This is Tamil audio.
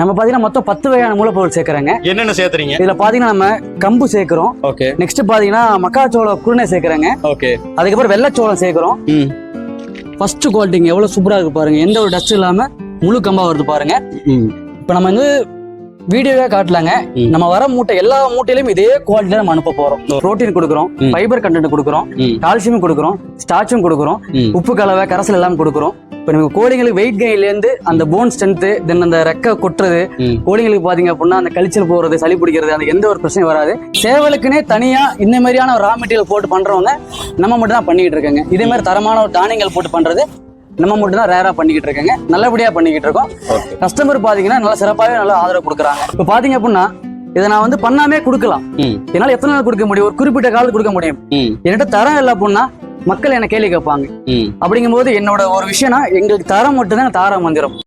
நம்ம பாத்தீங்கன்னா மொத்தம் பத்து வகையான மூலப்பொருள் சேர்க்கறோங்க. என்னென்ன சேர்த்துறீங்க? இதுல பாத்தீங்கன்னா நம்ம கம்பு சேர்க்கிறோம். ஓகே. நெக்ஸ்ட் பாத்தீங்கன்னா மக்காச்சோள குருணை சேர்க்கறோங்க. ஓகே. அதுக்கப்புறம் வெள்ளைச்சோளம் சேர்க்கிறோம். ஃபர்ஸ்ட் குவாலிட்டிங்க எவ்வளவு சூப்பரா இருக்கு பாருங்க. எந்த ஒரு டஸ்ட் இல்லாம முழு கம்பா வருது பாருங்க. இப்போ நம்ம வந்து வீடியோவே காட்டலாங்க. நம்ம வர மூட்டை எல்லா மூட்டையிலும் இதே குவாலிட்டியில நம்ம அனுப்ப போறோம். புரோட்டீன் கொடுக்குறோம். ஃபைபர் கண்டென்ட் கொடுக்குறோம் கால்சியம் கொடுக்குறோம் ஸ்டார்ச்சும் கொடுக்குறோம் உப்பு கலவை கரைசல் எல்லாம் கொடுக்குறோம். இப்போ நம்ம கோழிங்களுக்கு வெயிட் கெயின்லேருந்து அந்த போன் ஸ்ட்ரென்த்து தென் அந்த ரெக்கை கொட்டுறது கோழிங்களுக்கு பாத்தீங்க அப்படின்னா அந்த கழிச்சல் போறது சளி பிடிக்கிறது அந்த எந்த ஒரு பிரச்சனையும் வராது. சேவலுக்குனே தனியா இந்த மாதிரியான ஒரு ரா மெட்டீரியல் போட்டு பண்றவங்க நம்ம மட்டும் தான் பண்ணிக்கிட்டு இருக்கோங்க. இதே மாதிரி தரமான ஒரு தானியங்கள் போட்டு பண்றது நம்ம மட்டும் தான் ரேரா பண்ணிக்கிட்டு இருக்கோங்க. நல்லபடியா பண்ணிக்கிட்டு இருக்கோம். கஸ்டமர் பாத்தீங்கன்னா நல்லா சிறப்பாகவே நல்லா ஆதரவு கொடுக்குறாங்க. இப்போ பாத்தீங்க அப்படின்னா இதை நான் வந்து பண்ணாமே கொடுக்கலாம். என்னால எத்தனை நாள் கொடுக்க முடியும்? ஒரு குறிப்பிட்ட காலம் கொடுக்க முடியும். என்கிட்ட தரம் இல்லை அப்படின்னா மக்கள் என்ன கேள்வி கேட்பாங்க? அப்படிங்கும்போது என்னோட ஒரு விஷயம்னா எங்களுக்கு தரம் மட்டும்தான் தாரம் மந்திரம்.